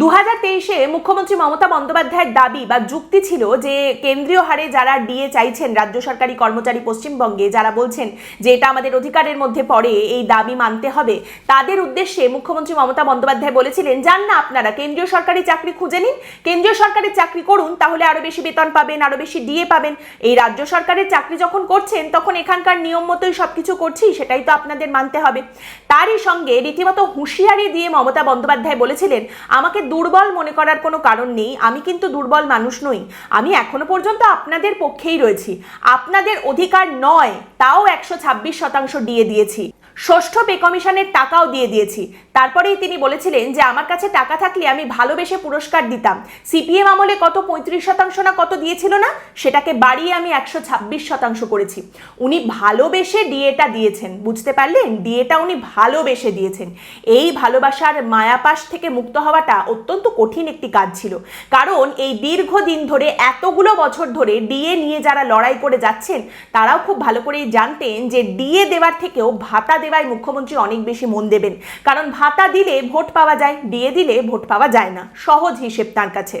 দু হাজার তেইশে মুখ্যমন্ত্রী মমতা বন্দ্যোপাধ্যায়ের দাবি বা যুক্তি ছিল যে কেন্দ্রীয় হারে যারা ডিএ চাইছেন রাজ্য সরকারি কর্মচারী পশ্চিমবঙ্গে, যারা বলছেন যে এটা আমাদের অধিকারের মধ্যে পড়ে, এই দাবি মানতে হবে, তাদের উদ্দেশ্যে মুখ্যমন্ত্রী মমতা বন্দ্যোপাধ্যায় বলেছিলেন, যান না আপনারা, কেন্দ্রীয় সরকারি চাকরি খুঁজে নিন, কেন্দ্রীয় সরকারি চাকরি করুন, তাহলে আরও বেশি বেতন পাবেন আরও বেশি ডিএ পাবেন। এই রাজ্য সরকারের চাকরি যখন করছেন, তখন এখানকার নিয়ম মতোই সব কিছু করছি, সেটাই তো আপনাদের মানতে হবে। তারই সঙ্গে রীতিমতো হুঁশিয়ারি দিয়ে মমতা বন্দ্যোপাধ্যায় বলেছিলেন, আমাকে দুর্বল মনে করার কোনো কারণ নেই। আমি কিন্তু দুর্বল মানুষ নই। আমি এখনও পর্যন্ত আপনাদের পক্ষেই রয়েছি। আপনাদের অধিকার নয়, তাও একশো ছাব্বিশ শতাংশ দিয়ে দিয়েছি। ষষ্ঠ পে কমিশনের টাকাও দিয়ে দিয়েছি। তারপরেই তিনি বলেছিলেন যে, আমার কাছে টাকা থাকলে আমি ভালোবেসে পুরস্কার দিতাম। সিপিএম আমলে কত পঁয়ত্রিশ শতাংশ না কত দিয়েছিল না, সেটাকে বাড়িয়ে আমি একশো ছাব্বিশ শতাংশ করেছি। উনি ভালোবেসে ডিএটা দিয়েছেন, বুঝতে পারলেন? ডিএটা উনি ভালোবেসে দিয়েছেন। এই ভালোবাসার মায়াপাশ থেকে মুক্ত হওয়াটা অত্যন্ত কঠিন একটি কাজ ছিল। কারণ এই দীর্ঘদিন ধরে এতগুলো বছর ধরে ডিএ নিয়ে যারা লড়াই করে যাচ্ছেন, তারাও খুব ভালো করেই জানতেন যে, ডিএ দেওয়ার থেকেও ভাতা দেওয়ায় মুখ্যমন্ত্রী অনেক বেশি মন দেবেন। কারণ ভাতা দিলে ভোট পাওয়া যায়, দিয়ে দিলে ভোট পাওয়া যায় না। সহজ হিসেব তার কাছে।